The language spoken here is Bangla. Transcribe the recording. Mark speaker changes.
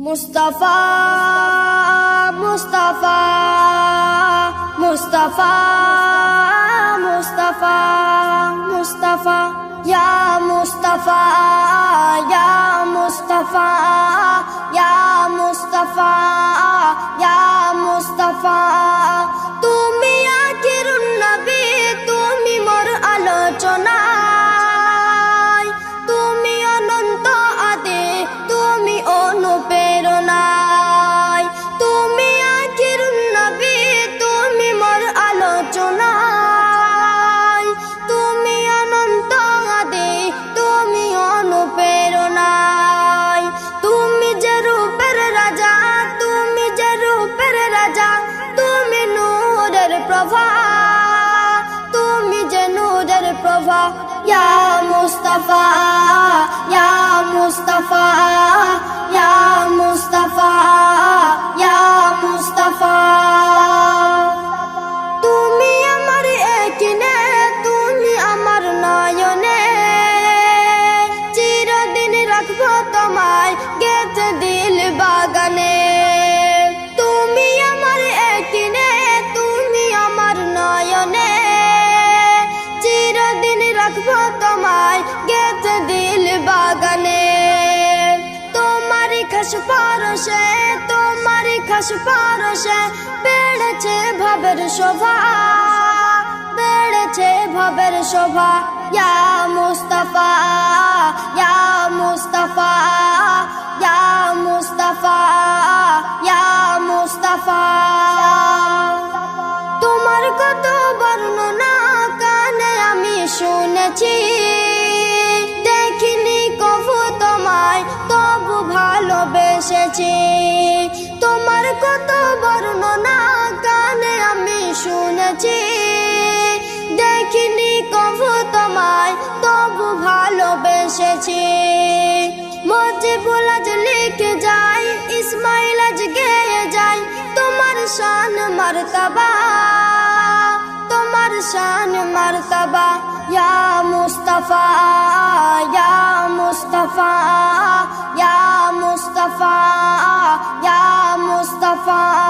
Speaker 1: মুস্তাফা মুস্তাফা মুস্তাফা মুস্তাফা মুস্তাফা ইয়া মুস্তাফা ইয়া মুস্তাফা প্রভা, তুমি যে নূরের প্রভা, ইয়া মুস্তাফা ইয়া মুস্তাফা ইয়া মুস্তাফা ইয়া মুস্তাফা। তুমি আমার একিনে, তুমি আমার নয়নে, চিরদিন রাখব তোমায় পরশে তোমারই খাস পরশে বেড়েছে ভবের শোভা, বেড়েছে ভবের শোভা। ইয়া মুস্তাফা ইয়া মুস্তাফা ইয়া মুস্তাফা ইয়া মুস্তাফা। তোমার কত বর্ণনা কানে আমি শুনেছি। ভালোবেসেছি তোমার কত বর্ণনা কানে আমি শুনেছি। দেখিনি কবু তোমায়, তবু ভালোবেসেছি। মজিবুল আজ লিখে যাই ইসমাইল আজ গেয়ে যাই তোমার শান মর্তবা, তোমার শান মর্তবা। ইয়া মুস্তাফা ইয়া মুস্তাফা। মুস্তাফা